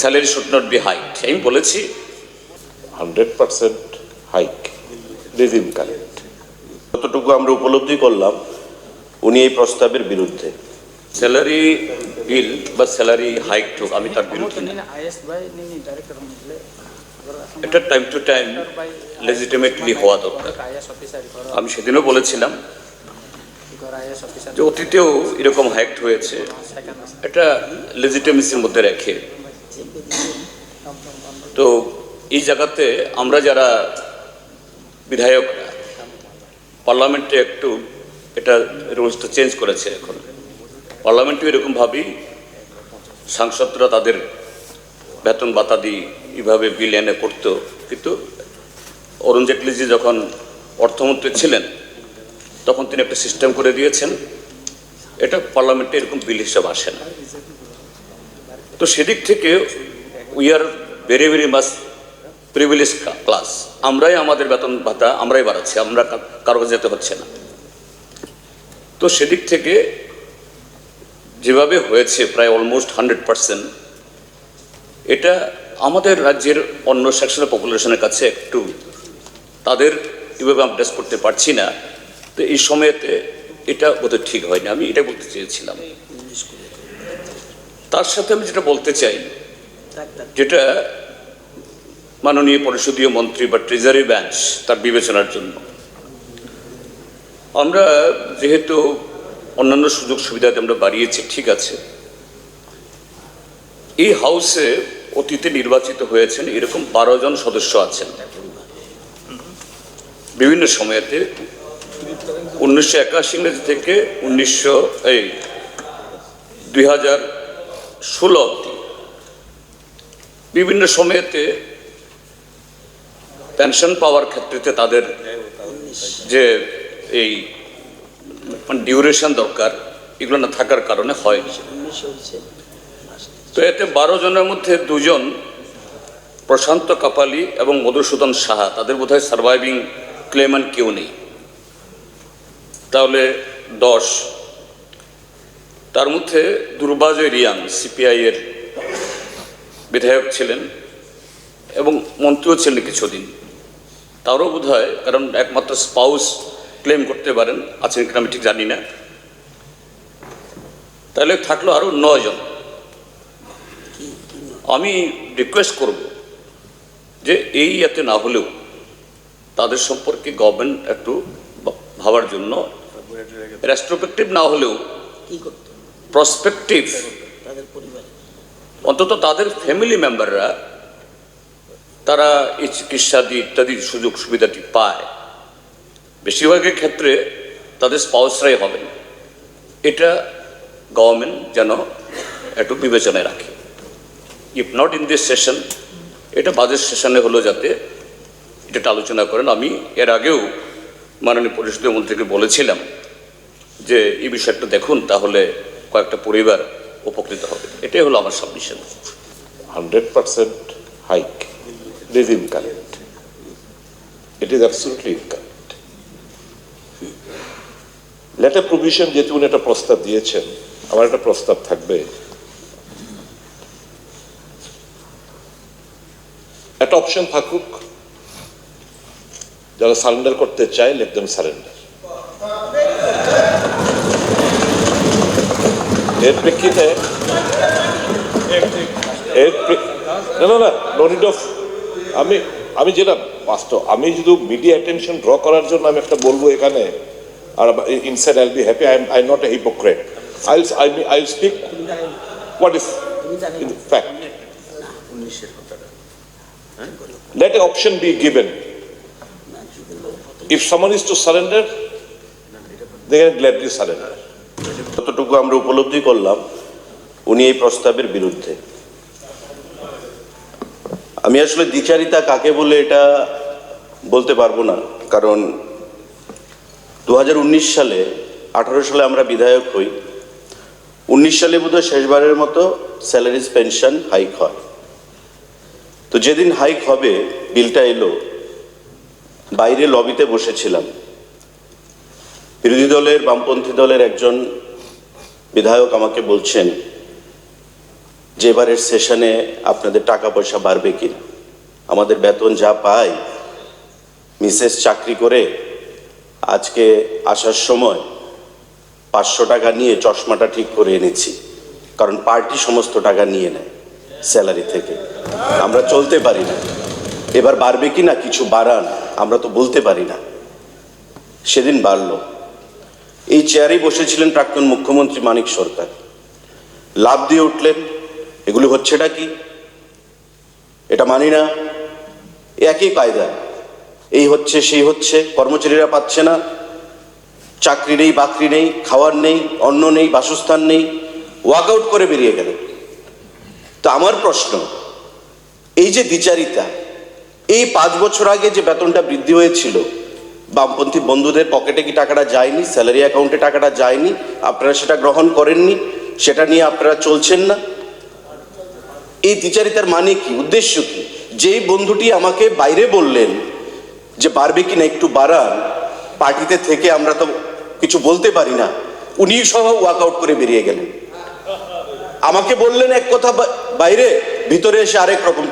Salary should not be hike আমি বলেছি hundred percent hike regime correct যতটুকু আমরা উপলব্ধি করলাম উনি এই প্রস্তাবের বিরুদ্ধে স্যালারি বিল বা স্যালারি হাইক হোক আমি তার বিরুদ্ধে না. এটা টাইম টু টাইম লেজিটিমেটলি হওয়া দরকার. আমি সেদিনও বলেছিলাম. যে অতীতেও এরকম হাইকড হয়েছে. এটা লেজিটিমেসির মধ্যে রেখে তো এই জায়গাতে আমরা যারা বিধায়করা পার্লামেন্টে একটু এটা রুলসটা চেঞ্জ করেছে এখন। পার্লামেন্টে এরকমভাবেই সাংসদরা তাদের বেতন বাতাদি এইভাবে বিল এনে করতো। কিন্তু অরুণ জেটলিজি যখন অর্থমন্ত্রী ছিলেন, তখন তিনি একটা সিস্টেম করে দিয়েছেন। এটা পার্লামেন্টে এরকম বিল হিসাব আসে না। তো সেদিক থেকে we are very very mass privilege class আমরাই আমাদের বেতন ভাতা আমরাই বাড়াচ্ছি, আমরা কারও যেতে হচ্ছে না। তো সেদিক থেকে যেভাবে হয়েছে প্রায় অলমোস্ট হান্ড্রেড পার্সেন্ট এটা আমাদের রাজ্যের অন্য সেকশনের পপুলেশনের কাছে একটু, তাদের কীভাবে আমরা ড্রেস করতে পারছি না। তো এই সময়তে এটা বোধহয় ঠিক হয়নি, আমি এটা বলতে চেয়েছিলাম। তার সাথে আমি যেটা বলতে চাই যেটা মাননীয় পরিষদীয় মন্ত্রী বা ট্রেজারি ব্যাঞ্চ তার বিবেচনার জন্য। আমরা যেহেতু অন্যান্য সুযোগ সুবিধাতে আমরা বাড়িয়েছি ঠিক আছে। এই হাউসে অতীতে নির্বাচিত হয়েছেন এরকম বারো জন সদস্য আছেন। বিভিন্ন সময়েতে উনিশশো একাশি ইংরেজি থেকে উনিশশো এই দুই হাজার ষোলো অব্দি বিভিন্ন সময়েতে পেনশন পাওয়ার ক্ষেত্রে তাদের যে এই মানে ডিউরেশন দরকার, এগুলো না থাকার কারণে হয় তো এতে বারো জনের মধ্যে দুজন প্রশান্ত কাপালি এবং মধুসূদন সাহা, তাদের বোধহয় সার্ভাইভিং ক্লেমান কেউ নেই। তাহলে দশ তার মধ্যে দুর্বাজয় রিয়াং সিপিআই এর বিধায়ক ছিলেন এবং মন্ত্রীও ছিলেন কিছুদিন। তারও বোধ হয় কারণ একমাত্র স্পাউস ক্লেম করতে পারেন আছেন কিনা আমি ঠিক জানি না। তাহলে থাকল আরও জন। আমি রিকোয়েস্ট করব যে এই এতে না হলেও তাদের সম্পর্কে গভর্নমেন্ট একটু ভাবার জন্য রেস্ট্রোপেক্টিভ না হলেও কি করতো প্রসপেক্টিভ অন্তত তাদের ফ্যামিলি মেম্বাররা তারা এই চিকিৎসাদি ইত্যাদি সুযোগ সুবিধাটি পায়। বেশিরভাগের ক্ষেত্রে তাদের স্পাউসরাই হবেন এটা গভর্নমেন্ট যেন একটু বিবেচনায় রাখে। If not in this session এটা বাজেট সেশনে হলো যাতে এটা আলোচনা করেন। আমি এর আগেও মাননীয় পরিষদীয় মন্ত্রীকে বলেছিলাম যে এই বিষয়টা দেখুন তাহলে কয়েকটা পরিবার উপকৃত হবে। এটাই হলো আমার submission hundred percent hike regime correct it is absolutely correct later provision যেহেতু উনি একটা প্রস্তাব দিয়েছেন, আমার একটা প্রস্তাব থাকবে। একটা অপশন থাকুক, যারা সারেন্ডার করতে চায় লেট দেম সারেন্ডার এর প্রেক্ষিতে এর না না না নো নিড অফ আমি আমি যেটা বাস্তব আমি শুধু মিডিয়া অ্যাটেনশন ড্র করার জন্য আমি একটা বলব এখানে আর inside I be happy I I not a hypocrite I I I speak what is তুমি in fact let an option be given. If someone is to surrender, they can gladly surrender. যতটুকু আমরা উপলব্ধি করলাম, উনি এই প্রস্তাবের বিরুদ্ধে। আমি আসলে দ্বিচারিতা কাকে বলে এটা বলতে পারব না, কারণ দু হাজার উনিশ সালে, আঠারো সালে আমরা বিধায়ক হই। উনিশ সালে বোধহয় শেষবারের মতো স্যালারিজ পেনশন হাইক হয়। তো যেদিন হাইক হবে, বিলটা এলো, বাইরে লবিতে বসেছিলাম। বিরোধী দলের, বামপন্থী দলের একজন বিধায়ক আমাকে বলছেন যে এবারের সেশনে আপনাদের টাকা পয়সা বাড়বে কিনা। আমাদের বেতন যা পাই, মিসেস চাকরি করে আজকে আসার সময় পাঁচশো টাকা নিয়ে চশমাটা ঠিক করে এনেছি, কারণ পার্টি সমস্ত টাকা নিয়ে নেয় স্যালারি থেকে। আমরা চলতে পারি না। এবার বাড়বে কি না কিছু বাড়ান, আমরা তো বলতে পারি না। সেদিন বাড়ল। এই চেয়ারেই বসেছিলেন প্রাক্তন মুখ্যমন্ত্রী মানিক সরকার। লাভ দিয়ে উঠলেন, এগুলো হচ্ছেটা কি? এটা মানি না। একই কায়দা। এই হচ্ছে, সেই হচ্ছে, কর্মচারীরা পাচ্ছে না। চাকরি নেই, বাকরি নেই, খাওয়ার নেই, অন্ন নেই, বাসস্থান নেই। ওয়াকআউট করে বেরিয়ে গেলেন। তো আমার প্রশ্ন, এই যে দ্বিচারিতা এই পাঁচ বছর আগে যে বেতনটা বৃদ্ধি হয়েছিল বামপন্থী বন্ধুদের পকেটে কি টাকাটা যায়নি? স্যালারি অ্যাকাউন্টে টাকাটা যায়নি? আপনারা সেটা গ্রহণ করেননি? সেটা নিয়ে আপনারা চলছেন না? এই দ্বিচারিতার মানে কি? উদ্দেশ্য কি? যেই বন্ধুটি আমাকে বাইরে বললেন যে, পারবে কি না একটু বাড়ান? পার্টিতে থেকে আমরা তো কিছু বলতে পারি না। উনি সহ ওয়াকআউট করে বেরিয়ে গেলেন। আমাকে বললেন এক কথা বাইরে, ভিতরে এসে আরেক রকম।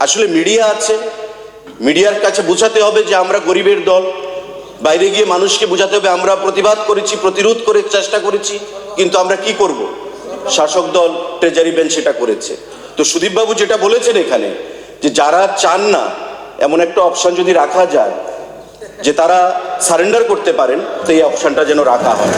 আসলে মিডিয়া আছে মিডিয়ার কাছে বোঝাতে হবে যে আমরা গরিবের দল। বাইরে গিয়ে মানুষকে বোঝাতে হবে, আমরা প্রতিবাদ করেছি, প্রতিরোধ করে চেষ্টা করেছি, কিন্তু আমরা কি করব? শাসক দল ট্রেজারি বেঞ্চ সেটা করেছে। তো সুদীপবাবু যেটা বলেছেন এখানে, যে যারা চান না, এমন একটা অপশন যদি রাখা যায়, যে তারা সারেন্ডার করতে পারেন, তো এই অপশনটা যেন রাখা হয়।